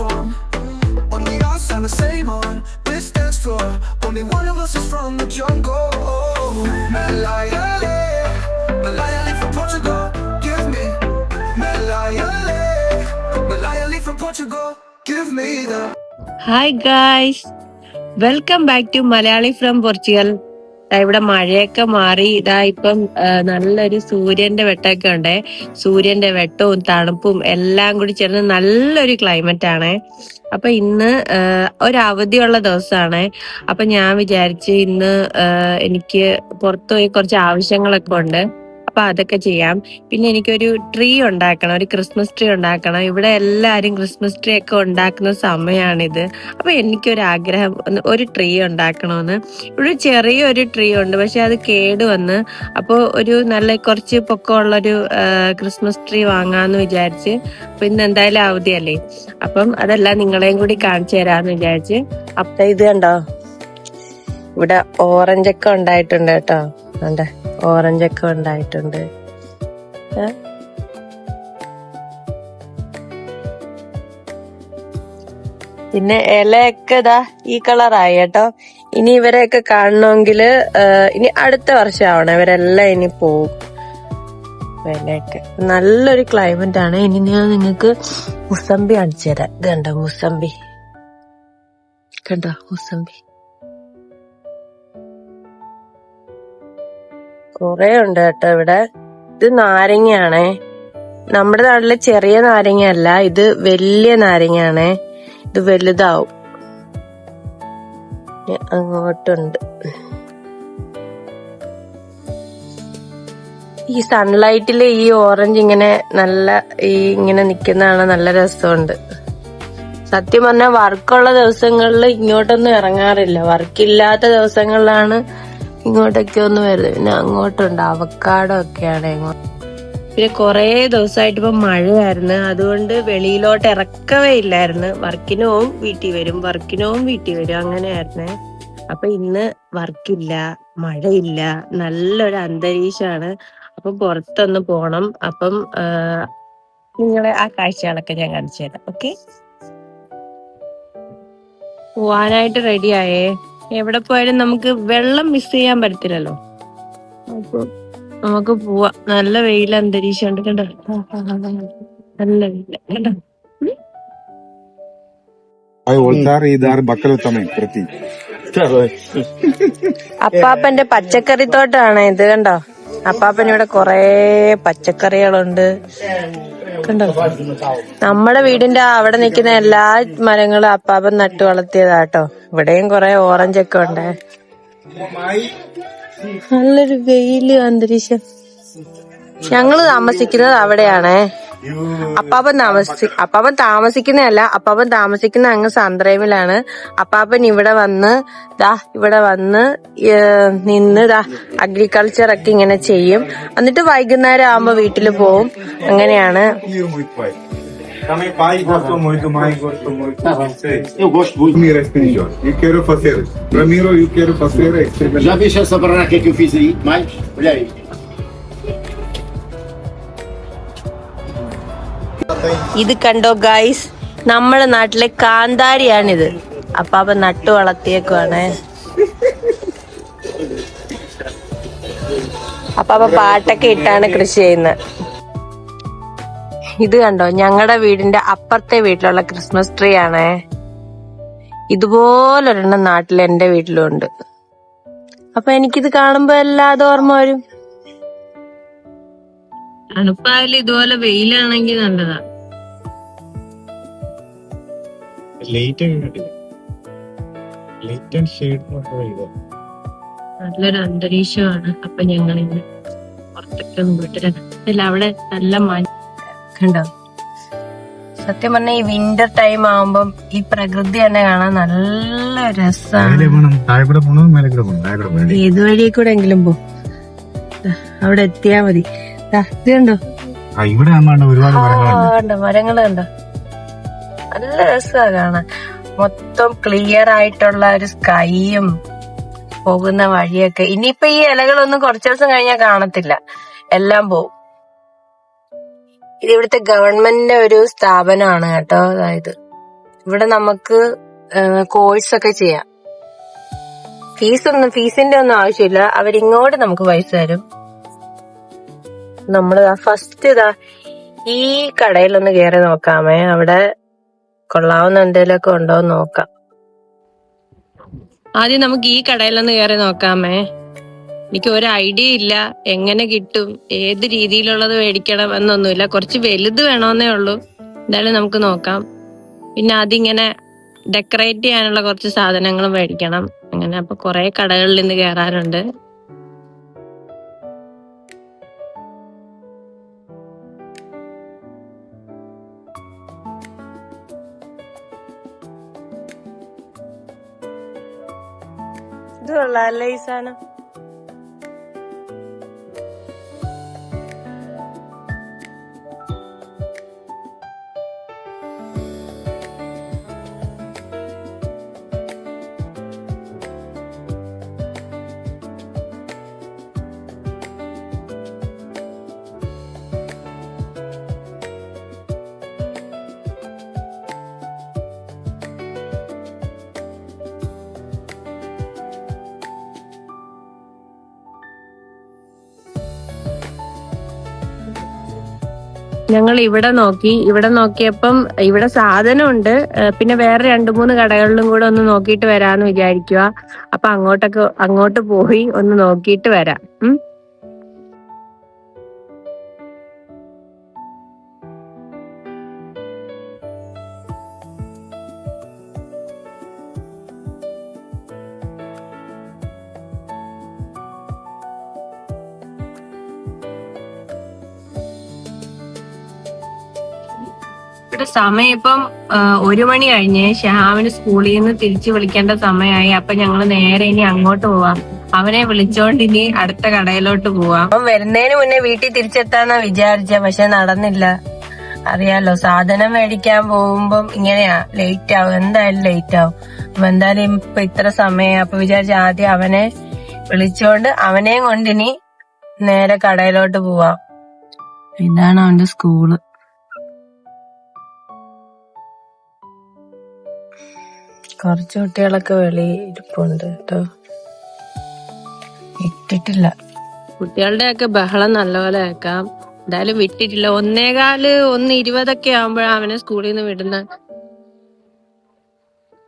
form the same on this dance floor. Only one of us is from the jungle. From Portugal. Give me from Portugal. Give me the Hi guys, welcome back to Malayali from Portugal. ഇവിടെ മഴയൊക്കെ മാറി ഇതാ ഇപ്പം നല്ലൊരു സൂര്യന്റെ വെട്ടമൊക്കെ ഉണ്ട്. സൂര്യന്റെ വെട്ടവും തണുപ്പും എല്ലാം കൂടി ചേർന്ന് നല്ലൊരു ക്ലൈമറ്റ് ആണ്. അപ്പൊ ഇന്ന് ഒരു അവധിയുള്ള ദിവസമാണ്. അപ്പൊ ഞാൻ വിചാരിച്ച് ഇന്ന് എനിക്ക് പുറത്തുപോയി കുറച്ച് ആവശ്യങ്ങളൊക്കെ ഉണ്ട്. അപ്പൊ അതൊക്കെ ചെയ്യാം. പിന്നെ എനിക്കൊരു ട്രീ ഉണ്ടാക്കണം ഒരു ക്രിസ്മസ് ട്രീ ഉണ്ടാക്കണം. ഇവിടെ എല്ലാരും ക്രിസ്മസ് ട്രീ ഒക്കെ ഉണ്ടാക്കുന്ന സമയമാണിത് അപ്പൊ എനിക്കൊരു ആഗ്രഹം ഒരു ട്രീ ഉണ്ടാക്കണമെന്ന് ഇവിടെ ചെറിയൊരു ട്രീ ഉണ്ട് പക്ഷെ അത് കേട് വന്ന് അപ്പോൾ ഒരു നല്ല കുറച്ച് പൊക്കമുള്ളൊരു ക്രിസ്മസ് ട്രീ വാങ്ങാന്ന് വിചാരിച്ച്. അപ്പൊ ഇന്ന് എന്തായാലും അവധിയല്ലേ അപ്പം അതെല്ലാം നിങ്ങളെയും കൂടി കാണിച്ചു തരാന്ന് വിചാരിച്ച്. അപ്പൊ ഇത് കണ്ടോ? ഇവിടെ ഓറഞ്ചൊക്കെ ഉണ്ടായിട്ടുണ്ട് കേട്ടോ. കണ്ടേ ഓറഞ്ച് ഒക്കെ ഉണ്ടായിട്ടുണ്ട്? പിന്നെ ഇലയൊക്കെ ഇതാ ഈ കളറായി കേട്ടോ. ഇനി ഇവരെയൊക്കെ കാണണമെങ്കിൽ ഇനി അടുത്ത വർഷം ആവണം. ഇവരെല്ലാം ഇനി പോകും. വിലയൊക്കെ നല്ലൊരു ക്ലൈമറ്റ് ആണ്. ഇനി ഞാൻ നിങ്ങൾക്ക് മുസംബി അടിച്ചു തരാം. കണ്ടോ മുസംബി കണ്ടോ മുസമ്പി? കൊറേ ഉണ്ട് കേട്ടോ ഇവിടെ. ഇത് നാരങ്ങയാണേ. നമ്മുടെ നാട്ടിലെ ചെറിയ നാരങ്ങ അല്ല ഇത് വലിയ നാരങ്ങയാണേ. ഇത് വലുതാവും. അങ്ങോട്ടുണ്ട്. ഈ സൺലൈറ്റിൽ ഈ ഓറഞ്ച് ഇങ്ങനെ നല്ല ഈ ഇങ്ങനെ നിക്കുന്നതാണ് നല്ല രസമുണ്ട്. സത്യം പറഞ്ഞാൽ വർക്കുള്ള ദിവസങ്ങളിൽ ഇങ്ങോട്ടൊന്നും ഇറങ്ങാറില്ല. വർക്കില്ലാത്ത ദിവസങ്ങളിലാണ് ഇങ്ങോട്ടൊക്കെ ഒന്ന് വരുന്നത് പിന്നെ അങ്ങോട്ടുണ്ട്. അവക്കാടോ ഒക്കെയാണ് പിന്നെ കൊറേ ദിവസമായിട്ട് ഇപ്പൊ മഴയായിരുന്നു. അതുകൊണ്ട് വെളിയിലോട്ട് ഇറക്കവേ ഇല്ലായിരുന്നു. വർക്കിന് പോവും വീട്ടിൽ വരും. വർക്കിന് പോവും വീട്ടിൽ വരും. അങ്ങനെയായിരുന്നേ. അപ്പൊ ഇന്ന് വർക്കില്ല മഴയില്ല. നല്ലൊരു അന്തരീക്ഷമാണ്. അപ്പം പുറത്തൊന്ന് പോണം. അപ്പം നിങ്ങളെ ആ കാഴ്ചകളൊക്കെ ഞാൻ കാണിച്ചു തരാം. ഓക്കെ? പോവാനായിട്ട് റെഡിയായേ എവിടെ പോയാലും നമുക്ക് വെള്ളം മിസ് ചെയ്യാൻ പറ്റത്തില്ലല്ലോ. അപ്പൊ. നമുക്ക് പോവാം. നല്ല വെയിൽ അന്തരീക്ഷം. ഉണ്ട് കണ്ടോ? നല്ല വെയില. കണ്ടോ. അപ്പാപ്പന്റെ പച്ചക്കറി തോട്ടാണ് ഇത് കണ്ടോ? അപ്പാപ്പൻ ഇവിടെ കൊറേ പച്ചക്കറികളുണ്ട്. കണ്ടോ നമ്മുടെ വീടിന്റെ അവിടെ നിൽക്കുന്ന എല്ലാ മരങ്ങളും അപ്പാപ്പൻ നട്ടു വളർത്തിയതാട്ടോ. ഇവിടെയും കൊറേ ഓറഞ്ച് ഒക്കെ ഉണ്ടേ. നല്ലൊരു വെയിൽ അന്തരീക്ഷം. ഞങ്ങൾ താമസിക്കുന്നത് അവിടെയാണേ. അപ്പാപ്പൻ താമസി അപ്പാപ്പൻ താമസിക്കുന്നതല്ല അപ്പാപ്പൻ താമസിക്കുന്ന അങ്ങ് സാന്ദ്രേമിലാണ് അപ്പാപ്പൻ ഇവിടെ വന്ന് ദാ ഇവിടെ വന്ന് നിന്ന് ദാ അഗ്രികൾച്ചർ ഒക്കെ ഇങ്ങനെ ചെയ്യും. എന്നിട്ട് വൈകുന്നേരം ആവുമ്പോ വീട്ടിൽ പോവും. അങ്ങനെയാണ്. ഇത് കണ്ടോ ഗൈസ് നമ്മുടെ നാട്ടിലെ കാന്താരിയാണിത്. അപ്പാപ്പൻ നട്ടു വളർത്തിയേക്കുവാണ്. അപ്പാപ്പ പാട്ടൊക്കെ ഇട്ടാണ് കൃഷി ചെയ്യുന്നത്. ഇത് കണ്ടോ? ഞങ്ങളുടെ വീടിന്റെ അപ്പുറത്തെ വീട്ടിലുള്ള ക്രിസ്മസ് ട്രീ ആണേ. ഇതുപോലൊരെണ്ണം നാട്ടിൽ എന്റെ വീട്ടിലും ഉണ്ട്. അപ്പൊ എനിക്കിത് കാണുമ്പോ എല്ലാതും ഓർമ്മ വരും. തണുപ്പായാലും ഇതുപോലെ വെയിലാണെങ്കിൽ നല്ലതാ Leite ആൻഡ് ഷെയ്ഡ് നല്ലൊരു അന്തരീക്ഷമാണ്. അപ്പൊ ഞങ്ങൾ ഇന്ന് പുറത്തൊക്കെ ഒന്ന് അവിടെ നല്ല മഞ്ഞ കണ്ടോ? സത്യം പറഞ്ഞ ഈ വിന്റർ ടൈം ആവുമ്പം ഈ പ്രകൃതി തന്നെ കാണാൻ നല്ല രസമാണ് ഏത് വഴി കൂടെ എങ്കിലും പോ. അവിടെ എത്തിയാ മതി. ദാ, ഇത് കണ്ടോ? ഇവിടെ ഒരുപാട് മരങ്ങളുണ്ടോ കണ്ടോ? മരങ്ങൾ കണ്ടോ? നല്ല രസമാണ്. കാണാൻ മൊത്തം ക്ലിയർ ആയിട്ടുള്ള ഒരു സ്കൈയും പോകുന്ന വഴിയൊക്കെ. ഇനിയിപ്പൊ ഈ ഇലകളൊന്നും കുറച്ചു ദിവസം കഴിഞ്ഞാൽ കാണത്തില്ല. എല്ലാം പോവും. ഇത് ഇവിടുത്തെ ഗവൺമെന്റിന്റെ ഒരു സ്ഥാപനമാണ് കേട്ടോ. അതായത് ഇവിടെ നമുക്ക് കോഴ്സ് ഒക്കെ ചെയ്യാം. ഫീസൊന്നും ഫീസിന്റെ ഒന്നും ആവശ്യമില്ല. അവരിങ്ങോട്ട് നമുക്ക് പൈസ തരും. നമ്മൾ ഫസ്റ്റ് ഇതാ ഈ കടയിലൊന്ന് കയറി നോക്കാമേ. അവിടെ കൊള്ളാവുന്ന എന്തേലൊക്കെ ഉണ്ടോ നോക്കാം. ആദ്യം നമുക്ക് ഈ കടയിലൊന്ന് കയറി നോക്കാമേ. എനിക്ക് ഒരു ഐഡിയ ഇല്ല എങ്ങനെ കിട്ടും ഏത് രീതിയിലുള്ളത് മേടിക്കണം എന്നൊന്നുമില്ല. കുറച്ച് വലുത് വേണമെന്നേ ഉള്ളൂ. എന്തായാലും നമുക്ക് നോക്കാം. പിന്നെ അതിങ്ങനെ ഡെക്കറേറ്റ് ചെയ്യാനുള്ള കുറച്ച് സാധനങ്ങൾ മേടിക്കണം. അങ്ങനെ അപ്പൊ കുറെ കടകളിൽ നിന്ന് കയറാനുണ്ട്. ഇത് കൊള്ളാല്ലേ ഈ ഞങ്ങൾ ഇവിടെ നോക്കി. ഇവിടെ നോക്കിയപ്പം ഇവിടെ സാധനമുണ്ട്. പിന്നെ വേറെ രണ്ടു മൂന്ന് കടകളിലും കൂടെ ഒന്ന് നോക്കിയിട്ട് വരാന്ന് വിചാരിക്കുക അപ്പൊ അങ്ങോട്ടൊക്കെ അങ്ങോട്ട് പോയി ഒന്ന് നോക്കിയിട്ട് വരാം. ഉം സമയം ഇപ്പം ഒരു മണി കഴിഞ്ഞ് ഷഹാമിന് സ്കൂളിൽ നിന്ന് തിരിച്ചു വിളിക്കേണ്ട സമയമായി. അപ്പൊ ഞങ്ങൾ നേരെ ഇനി അങ്ങോട്ട് പോവാം. അവനെ വിളിച്ചോണ്ട് ഇനി അടുത്ത കടയിലോട്ട് പോവാം. അവൻ വരുന്നതിന് മുന്നേ വീട്ടിൽ തിരിച്ചെത്താന്നാ വിചാരിച്ച പക്ഷെ നടന്നില്ല. അറിയാലോ സാധനം മേടിക്കാൻ പോകുമ്പം ഇങ്ങനെയാ ലേറ്റ് ആവും. എന്തായാലും ലേറ്റ് ആവും. അപ്പൊ എന്തായാലും ഇപ്പൊ ഇത്ര സമയം അപ്പൊ വിചാരിച്ച ആദ്യം അവനെ വിളിച്ചോണ്ട് അവനെയും കൊണ്ടിനി നേരെ കടയിലോട്ട് പോവാം. ഇതാണ് അവന്റെ സ്കൂൾ. കുറച്ച് കുട്ടികളൊക്കെ വെളി ഇരിപ്പുണ്ട് കേട്ടോ ഇട്ടിട്ടില്ല. കുട്ടികളുടെ ഒക്കെ ബഹളം നല്ലപോലെ ആക്കാം എന്തായാലും വിട്ടിട്ടില്ല. ഒന്നേകാൽ ഒന്ന് ഇരുപതൊക്കെ ആവുമ്പോഴാണ് അവനെ സ്കൂളിൽ നിന്ന് വിടുന്ന.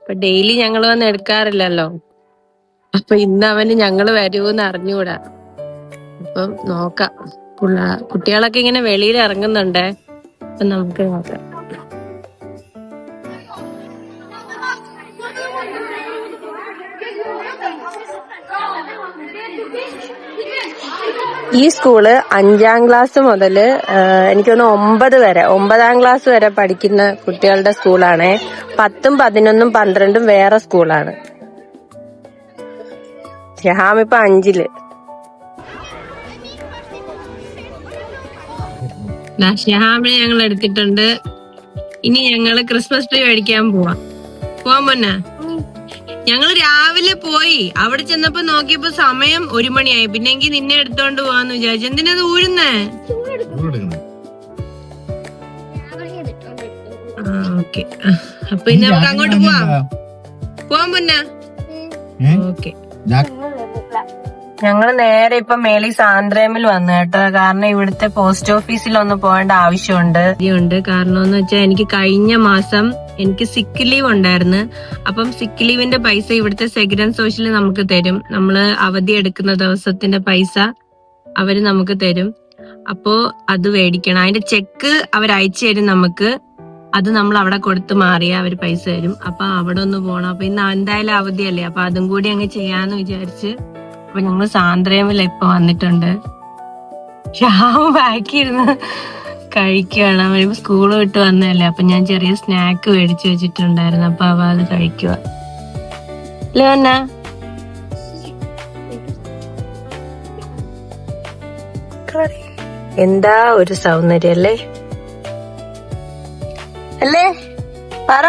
ഇപ്പൊ ഡെയിലി ഞങ്ങൾ വന്ന് എടുക്കാറില്ലല്ലോ. അപ്പൊ ഇന്ന് അവന് ഞങ്ങൾ വരുമെന്ന് അറിഞ്ഞുകൂടാ. അപ്പം നോക്കാം. കുട്ടികളൊക്കെ ഇങ്ങനെ വെളിയിൽ ഇറങ്ങുന്നുണ്ടേ? അപ്പൊ നമുക്ക് നോക്കാം. ഈ സ്കൂൾ അഞ്ചാം ക്ലാസ് മുതൽ എനിക്ക് തോന്നുന്നു ഒമ്പത് വരെ ഒമ്പതാം ക്ലാസ് വരെ പഠിക്കുന്ന കുട്ടികളുടെ സ്കൂളാണ്. പത്തും പതിനൊന്നും പന്ത്രണ്ടും വേറെ സ്കൂളാണ്. ഷഹാം ഇപ്പൊ അഞ്ചിൽ. ഞങ്ങൾ എടുത്തിട്ടുണ്ട് ഇനി ഞങ്ങൾ ക്രിസ്മസ് ട്രീ മേടിക്കാൻ പോവാം. പോവാൻ പൊന്നാ? ഞങ്ങൾ രാവിലെ പോയി. അവിടെ ചെന്നപ്പോ നോക്കിയപ്പോ സമയം ഒരു മണിയായി. പിന്നെങ്കി നിന്നെ എടുത്തോണ്ട് പോവാന്ന് വിചാരിച്ചു. എന്തിനാ ആ ഓക്കെ. അപ്പൊ ഇനി നമുക്ക് അങ്ങോട്ട് പോവാം. പോവാൻ പൊന്നാ. ഓക്കെ. ഞങ്ങൾ നേരെ ഇപ്പൊ മേളി സാന്ദ്രേമിൽ വന്നു കേട്ടോ. കാരണം ഇവിടുത്തെ പോസ്റ്റ് ഓഫീസിൽ ഒന്ന് പോകേണ്ട ആവശ്യമുണ്ട്. ഉണ്ട്. കാരണം എന്ന് വെച്ചാൽ എനിക്ക് കഴിഞ്ഞ മാസം എനിക്ക് സിക്ക് ലീവ് ഉണ്ടായിരുന്നു. അപ്പം സിക്ക് ലീവിന്റെ പൈസ ഇവിടുത്തെ സെഗ്രൻ സോഷ്യൽ നമുക്ക് തരും. നമ്മൾ അവധി എടുക്കുന്ന ദിവസത്തിന്റെ പൈസ അവർ നമുക്ക് തരും. അപ്പോ അത് മേടിക്കണം അതിന്റെ ചെക്ക് അവർ അയച്ചു തരും നമുക്ക്. അത് നമ്മൾ അവിടെ കൊടുത്ത് മാറിയാ അവർ പൈസ തരും. അപ്പൊ അവിടെ ഒന്ന് പോണം. അപ്പൊ ഇന്ന് എന്തായാലും അവധിയല്ലേ? അപ്പൊ അതും കൂടി അങ്ങ് ചെയ്യാന്ന് വിചാരിച്ച് അപ്പൊ ഞങ്ങൾ സാന്ദ്രയമില്ല ഇപ്പൊ വന്നിട്ടുണ്ട്. ഷാമ് ബാക്കിയിരുന്ന് കഴിക്കുകയാണ് അവൻ സ്കൂൾ വിട്ട് വന്നതല്ലേ. അപ്പൊ ഞാൻ ചെറിയ സ്നാക്ക് മേടിച്ചു വെച്ചിട്ടുണ്ടായിരുന്നു. അപ്പൊ അവ അത് കഴിക്കുക എന്താ ഒരു സൗന്ദര്യം അല്ലേ? അല്ലേ? പറ.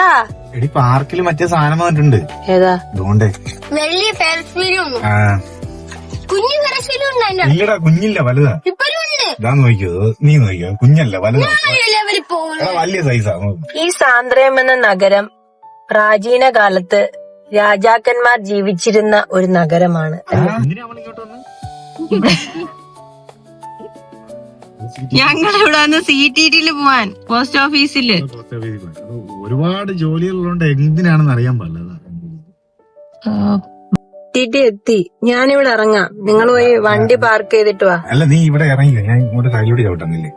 എടി പാർക്കിൽ മറ്റേ സാധനം വന്നിട്ടുണ്ട്. ഏതാ? വെള്ളി ആ. കുഞ്ഞു ഇല്ലടാ കുഞ്ഞില്ല വലുതാ. ഇപ്പോഴും ഉണ്ട്. ഇതാ നോക്കിയോ? നീ നോക്കിയോ? കുഞ്ഞല്ല വലുതാ. എടാ, വലിയ സൈസാ ഈ സാന്ദ്രയം എന്ന നഗരം പ്രാചീന കാലത്ത് രാജാക്കന്മാർ ജീവിച്ചിരുന്ന ഒരു നഗരമാണ്. ഞങ്ങൾ ഇവിടെ വന്ന്? സി ടി ടിയിൽ പോവാൻ? പോസ്റ്റ് ഓഫീസിൽ ഒരുപാട് ജോലികളുണ്ട് എന്തിനാണെന്ന് അറിയാൻ പാടില്ല ടി എത്തി. ഞാനിവിടെ ഇറങ്ങാം. നിങ്ങൾ പോയി വണ്ടി പാർക്ക് ചെയ്തിട്ട് വാ. അല്ല നീ ഇവിടെ ഇറങ്ങില്ല ഞാൻ ഇങ്ങോട്ട് കയ്യിലൂടെ ചവിട്ടുന്നില്ലേ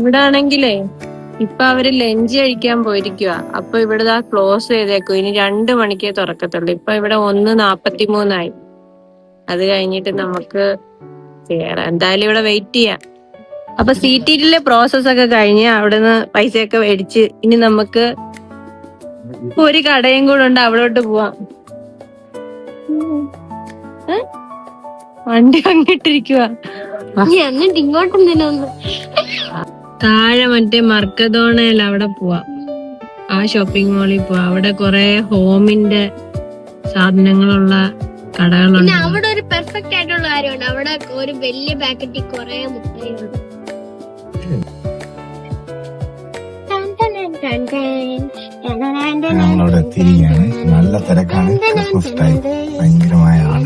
ഇവിടെ ആണെങ്കിലേ ഇപ്പൊ അവർ ലഞ്ച് കഴിക്കാൻ പോയിരിക്കുക അപ്പൊ ഇവിടെ ദാ ക്ലോസ് ചെയ്തേക്കും. ഇനി രണ്ട് മണിക്കേ തുറക്കത്തുള്ളൂ. ഇപ്പൊ ഇവിടെ ഒന്ന് നാപ്പത്തി മൂന്നായി അത് കഴിഞ്ഞിട്ട് നമുക്ക് കേറാം. എന്തായാലും ഇവിടെ വെയിറ്റ് ചെയ്യാം. അപ്പൊ സി ടിയിലെ പ്രോസസ് ഒക്കെ കഴിഞ്ഞ് അവിടുന്ന് പൈസയൊക്കെ മേടിച്ച് ഇനി നമുക്ക് ഒരു കടയും കൂടെ ഉണ്ട് അവിടോട്ട് പോവാം? വണ്ടി അങ്ങിട്ടിരിക്കുക എന്നിട്ട് ഇങ്ങോട്ട് താഴെ മറ്റേ മർക്കദോണയിൽ അവിടെ പോവാ. ആ ഷോപ്പിംഗ് മാളിൽ പോവാ. അവിടെ കൊറേ ഹോമിന്റെ സാധനങ്ങളുള്ള കടകളുണ്ട്. അവിടെ ഒരു പെർഫെക്റ്റ് ആയിട്ടുള്ള കാര്യമുണ്ട്. അവിടെ ഒരു വലിയ പാക്കറ്റിൽ കൊറേ മുട്ടയുണ്ട് നമ്മളവിടെ എത്തിയിരിക്കുകയാണ്. നല്ല തിരക്കാണ്. ടൈം ഭയങ്കരമായ ആൾ.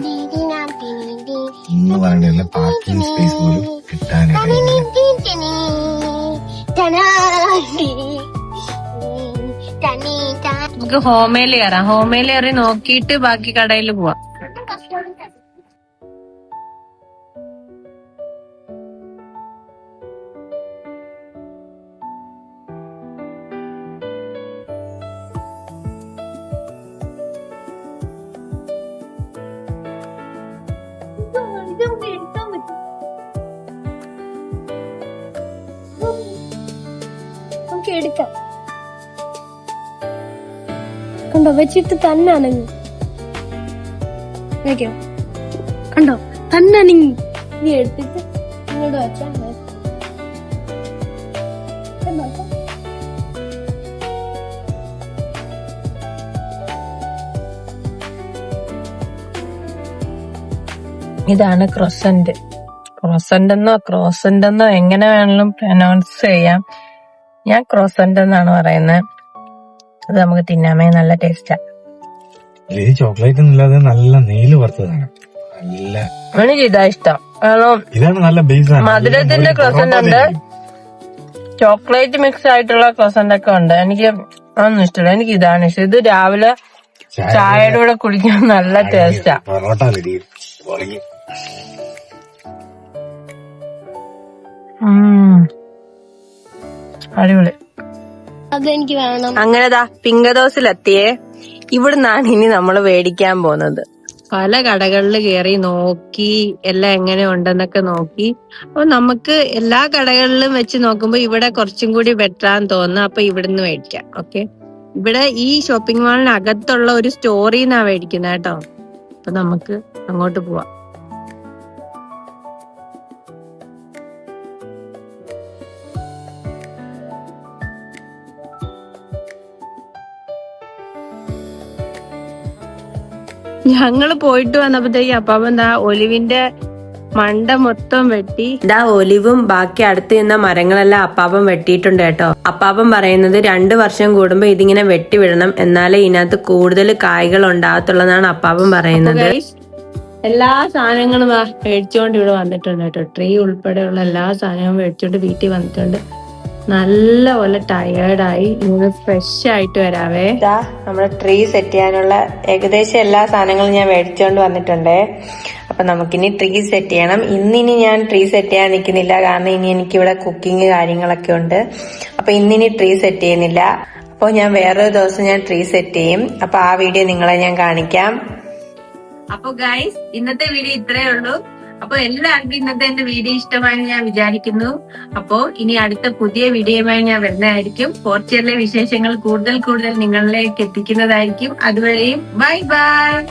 ഇന്ന് പറയണ്ടല്ല പാർക്കിംഗ് സ്പേസ് പോലും കിട്ടാനിടയില്ല. നമുക്ക് ഹോമയിൽ കയറാം. ഹോമയിൽ കയറി നോക്കിയിട്ട് ബാക്കി കടയിൽ പോവാം. എടുക്കാം. കണ്ടോ വെച്ചിട്ട് തന്നെ അനങ്ങി. വെക്കോ. കണ്ടോ തന്നെ അനങ്ങി. നീ എടുത്തിട്ട് ഇങ്ങോട്ട് വെച്ചാ മതി. കണ്ടോ? ഇതാണ് ക്രൊസന്റ്. ക്രോസന്റ് എന്നോ ക്രോസന്റ് എന്നോ എങ്ങനെ വേണമെങ്കിലും പ്രൊനൗൺസ് ചെയ്യാം. ഞാൻ ക്രോസന്റ് എന്നാണ് പറയുന്നത് അത് നമുക്ക് തിന്നാമേ നല്ല ടേസ്റ്റാ ഇത് ചോക്ലേറ്റ് ഒന്നുമില്ലാതെ നല്ല നെയ്ല് വറുത്തതാണ്. നല്ല എനിക്ക് ഇതാ ഇഷ്ടം. കാരണം ഇതാണ് നല്ല ബേസ് മധുരത്തിന്റെ ക്രോസന്റ് ഉണ്ട്. ചോക്ലേറ്റ് മിക്സ് ആയിട്ടുള്ള ക്രോസന്റ് ഒക്കെ ഉണ്ട്. എനിക്ക് അതൊന്നും ഇഷ്ടമില്ല എനിക്ക് ഇതാണ് ഇഷ്ടം. ഇത് രാവിലെ ചായയുടെ കൂടെ കുടിക്കാൻ നല്ല ടേസ്റ്റാ പൊറോട്ട പൊളിയും അടിപൊളി. അതെനിക്ക് വേണം. അങ്ങനെതാ പിങ്കദോസിലെത്തിയേ. ഇവിടുന്നാണ് ഇനി നമ്മൾ മേടിക്കാൻ പോകുന്നത്. പല കടകളിൽ കയറി നോക്കി എല്ലാം എങ്ങനെ ഉണ്ടെന്നൊക്കെ നോക്കി. അപ്പൊ നമുക്ക് എല്ലാ കടകളിലും വെച്ച് നോക്കുമ്പോ ഇവിടെ കുറച്ചും കൂടി ബെറ്റർ ആന്ന് തോന്നുന്നു. അപ്പൊ ഇവിടുന്ന് മേടിക്കാം ഓക്കെ ഇവിടെ ഈ ഷോപ്പിംഗ് മാളിനകത്തുള്ള ഒരു സ്റ്റോറിന്നാ മേടിക്കുന്നത് കേട്ടോ. അപ്പൊ നമുക്ക് അങ്ങോട്ട് പോവാം. ഞങ്ങൾ പോയിട്ട് വന്നപ്പോഴത്തേക്ക് അപ്പാപ്പൻ ദാ ഒലിവിന്റെ മണ്ട മൊത്തം വെട്ടി. ഇതാ ഒലിവും ബാക്കി അടുത്ത് നിന്ന മരങ്ങളെല്ലാം അപ്പാപ്പൻ വെട്ടിയിട്ടുണ്ട് കേട്ടോ. അപ്പാപ്പൻ പറയുന്നത് രണ്ടു വർഷം കൂടുമ്പോ ഇതിങ്ങനെ വെട്ടിവിടണം എന്നാലേ ഇതിനകത്ത് കൂടുതൽ കായ്കൾ ഉണ്ടാകത്തുള്ളതാണ് അപ്പാപ്പൻ പറയുന്നത്. എല്ലാ സാധനങ്ങളും മേടിച്ചോണ്ട് ഇവിടെ വന്നിട്ടുണ്ട് കേട്ടോ. ട്രീ ഉൾപ്പെടെയുള്ള എല്ലാ സാധനവും മേടിച്ചോണ്ട് വീട്ടിൽ വന്നിട്ടുണ്ട്. നല്ല പോലെ ടയേർഡായി ഇന്ന് ഫ്രഷ് ആയിട്ട് വരാവേ. നമ്മുടെ ട്രീ സെറ്റ് ചെയ്യാനുള്ള ഏകദേശം എല്ലാ സാധനങ്ങളും ഞാൻ മേടിച്ചോണ്ട് വന്നിട്ടുണ്ട്. അപ്പൊ നമുക്കിനി ട്രീ സെറ്റ് ചെയ്യണം. ഇന്നിനി ഞാൻ ട്രീ സെറ്റ് ചെയ്യാൻ നിൽക്കുന്നില്ല. കാരണം ഇനി എനിക്കിവിടെ കുക്കിംഗ് കാര്യങ്ങളൊക്കെ ഉണ്ട്. അപ്പൊ ഇന്നിനി ട്രീ സെറ്റ് ചെയ്യുന്നില്ല. അപ്പോൾ ഞാൻ വേറൊരു ദിവസം ഞാൻ ട്രീ സെറ്റ് ചെയ്യും. അപ്പൊ ആ വീഡിയോ നിങ്ങളെ ഞാൻ കാണിക്കാം. അപ്പൊ ഗൈസ് ഇന്നത്തെ വീഡിയോ ഇത്രയേ ഉള്ളൂ. അപ്പൊ എല്ലാവർക്കും ഇന്നത്തെ എന്റെ വീഡിയോ ഇഷ്ടമായി ഞാൻ വിചാരിക്കുന്നു. അപ്പോ ഇനി അടുത്ത പുതിയ വീഡിയോയുമായി ഞാൻ വരുന്നതായിരിക്കും. പോർച്ചുഗലിലെ വിശേഷങ്ങൾ കൂടുതൽ കൂടുതൽ നിങ്ങളിലേക്ക് എത്തിക്കുന്നതായിരിക്കും. അതുവരെയും ബൈ ബൈ.